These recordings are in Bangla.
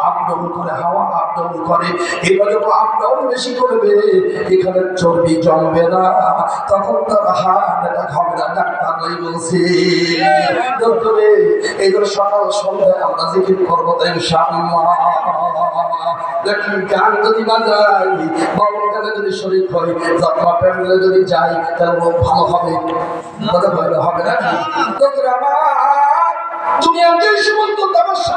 আপডাউন করে করে এটা এখানে চর্বি জমবে না তখন তার হার্ট অ্যাটাক হবে না ডাক্তাররাই বলছে এই জন্য সকাল সন্ধ্যায় আমরা জিকির করব তো ইনশাআল্লাহ। গান যদি যদি শরীর হয় যদি যাই, তাহলে ভালো হবে। কথা ভালো হবে না তুমি আমার সমস্ত তামাশা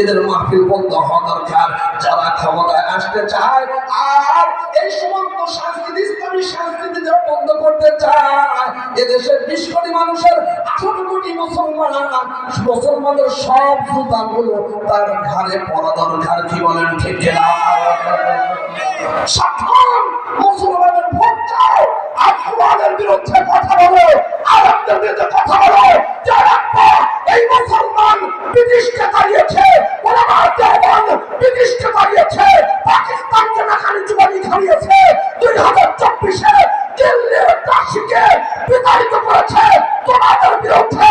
এদের যারা আসতে চায়, আর এই সমস্ত সংস্কৃতি ইসলামী সংস্কৃতি যারা বন্ধ করতে চায়, এদেশের মানুষের মুসলমান মুসলমানের সব জুতাগুলো তার ঘাড়ে পড়া দরকার, কি বলেন ঠিক মুসলমানের ভোট চাও বিরুদ্ধে কথা বলো। আরবদের বিরুদ্ধে কথা বলো। যারা এই মুসলমান ব্রিটিশকে দাঁড়িয়েছে ওলামার দেওয়ান ব্রিটিশকে দাঁড়িয়েছে পাকিস্তানকে নাকানি চুবানি খাইয়েছে দুই হাজার চব্বিশে দিল্লির কাশিকে বিতাড়িত করেছে। তোমাদের বিরুদ্ধে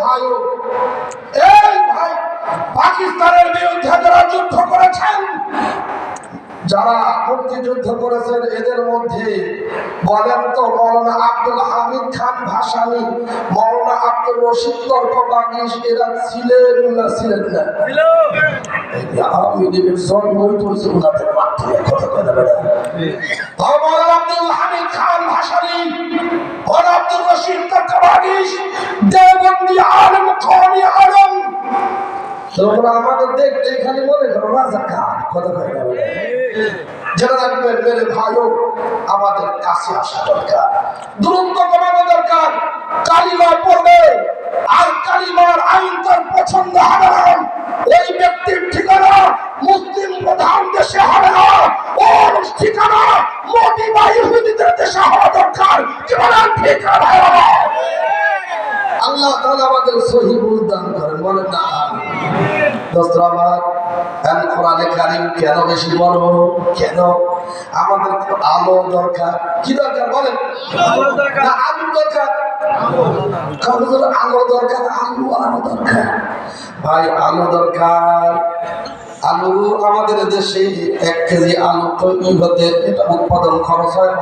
ভাই পাকিস্তানের বিরুদ্ধে যারা যুদ্ধ করেছেন, যারা মুক্তিযুদ্ধ করেছেন, এদের মধ্যে বলেন তো মৌলানা আব্দুল হামিদ খান ভাসানি, মৌলানা আব্দুল রশিদ তর্ক বাগিস এরা ছিলেন না ছিলেন না? আওয়ামী আলম কওমি আলম তোমরা আমাদের দেখতে এখানে মনে করো, রাজা কার? কথা। যারা রাখবেন মেরে ভাইও আমাদের কাছে আসা দরকার। দুরন্ত কমানো দরকার। কালিমা পড়বে, আর কালিমার আইন তার পছন্দ না। ওই ব্যক্তির ঠিকানা মুসলিম প্রধান দেশে হবে না। ওর ঠিকানা মোদি বা ইহুদিদের দেশে হওয়া দরকার। কি বলেন ঠিক না ভাই আল্লাহ তাআলা আমাদের সহি দান করেন, বলেন, না আমার কোরআনে কারিম কেন বেশি কেন? আমাদের তো আলো দরকার। কি দরকার বলেন? না আলু দরকার। আলো দরকার আলু আলো দরকার। ভাই আলো দরকার। আলু আমাদের দেশে এক কেজি আলু তৈরি হতে এটা উৎপাদন খরচ হয়